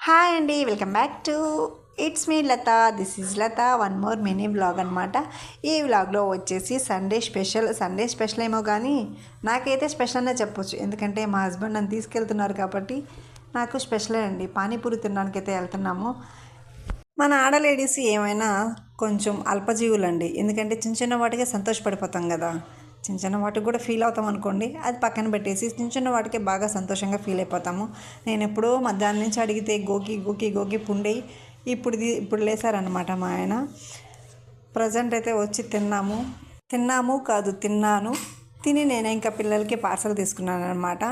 Hi అండి welcome back to it's me Lata. This is Lata. One more mini vlog అనమాట ఈ వ్లాగ్లో వచ్చేసి సండే స్పెషల్ సండే స్పెషల్ ఏమో కానీ నాకైతే స్పెషల్ అనే చెప్పొచ్చు. ఎందుకంటే మా హస్బెండ్ నన్ను తీసుకెళ్తున్నారు కాబట్టి నాకు స్పెషలే అండి. పానీపూరి తినడానికైతే వెళ్తున్నాము. మన ఆడలేడీస్ ఏమైనా కొంచెం అల్పజీవులండి. ఎందుకంటే చిన్న చిన్న వాటికే సంతోషపడిపోతాం కదా. చిన్న చిన్న వాటికి కూడా ఫీల్ అవుతాం అనుకోండి. అది పక్కన పెట్టేసి చిన్న చిన్న వాటికే బాగా సంతోషంగా ఫీల్ అయిపోతాము. నేను ఎప్పుడో మధ్యాహ్నం నుంచి అడిగితే గోకి గోకి గోకి పుండి ఇప్పుడు ఇది- ఇప్పుడు లేసారనమాట మా ఆయన. ప్రజెంట్ అయితే వచ్చి తిన్నాము. తిన్నాము కాదు తిన్నాను. తిని నేను ఇంకా పిల్లలకి పార్సల్ తీసుకున్నాను అనమాట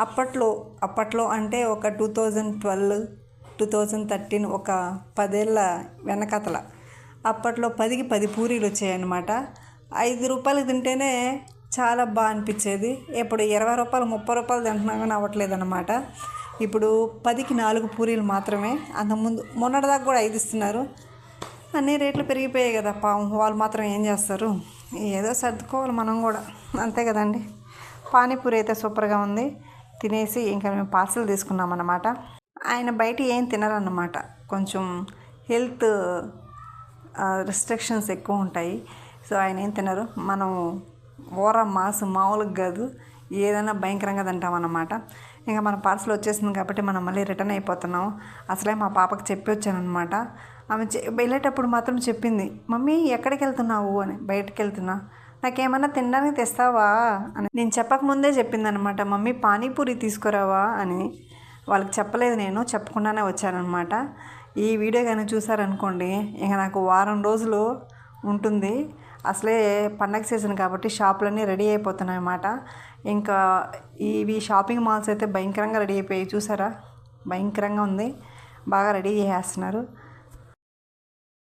అప్పట్లో అప్పట్లో అంటే ఒక two thousand twelve two thousand thirteen ఒక పదేళ్ళ వెనకతల అప్పట్లో పదికి పది పూరీలు వచ్చాయన్నమాట. ఐదు రూపాయలు తింటేనే చాలా బాగా అనిపించేది. ఇప్పుడు ఇరవై రూపాయలు ముప్పై రూపాయలు తింటున్నా కానీ అవ్వట్లేదు అనమాట ఇప్పుడు పదికి నాలుగు పూరీలు మాత్రమే. అంతకుముందు మొన్నటిదాకా కూడా ఐదు ఇస్తున్నారు. అన్ని రేట్లు పెరిగిపోయాయి కదా పాపం వాళ్ళు మాత్రం ఏం చేస్తారు? ఏదో సర్దుకోవాలి మనం కూడా. అంతే కదండి. పానీపూరి అయితే సూపర్గా ఉంది. తినేసి ఇంకా మేము పార్సల్ తీసుకున్నాం అన్నమాట ఆయన బయట ఏం తినరన్నమాట. కొంచెం హెల్త్ రిస్ట్రిక్షన్స్ ఎక్కువ ఉంటాయి. సో ఆయన ఏం తినరు మనం ఓర మాసు మామూలుగా కాదు ఏదైనా భయంకరంగా తింటామన్నమాట ఇంకా మన పార్సల్ వచ్చేసింది కాబట్టి మనం మళ్ళీ రిటర్న్ అయిపోతున్నాం. అసలే మా పాపకి చెప్పి వచ్చానమాట ఆమె చె- వెళ్ళేటప్పుడు మాత్రం చెప్పింది మమ్మీ ఎక్కడికి వెళ్తున్నావు? అని బయటకు వెళ్తున్నా. నాకేమన్నా తినడానికి తెస్తావా? అని నేను చెప్పకముందే చెప్పిందనమాట మమ్మీ పానీపూరి తీసుకురావా? అని వాళ్ళకి చెప్పలేదు నేను చెప్పకుండానే వచ్చానమాట ఈ వీడియో కానీ చూసారనుకోండి ఇంకా నాకు వారం రోజులు ఉంటుంది. అసలే పండగ సీజన్ కాబట్టి షాపులన్నీ రెడీ అయిపోతున్నాయి అన్నమాట. ఇంకా ఇవి షాపింగ్ మాల్స్ అయితే భయంకరంగా రెడీ అయిపోయాయి. చూసారా? భయంకరంగా ఉంది. బాగా రెడీ చేసేస్తున్నారు.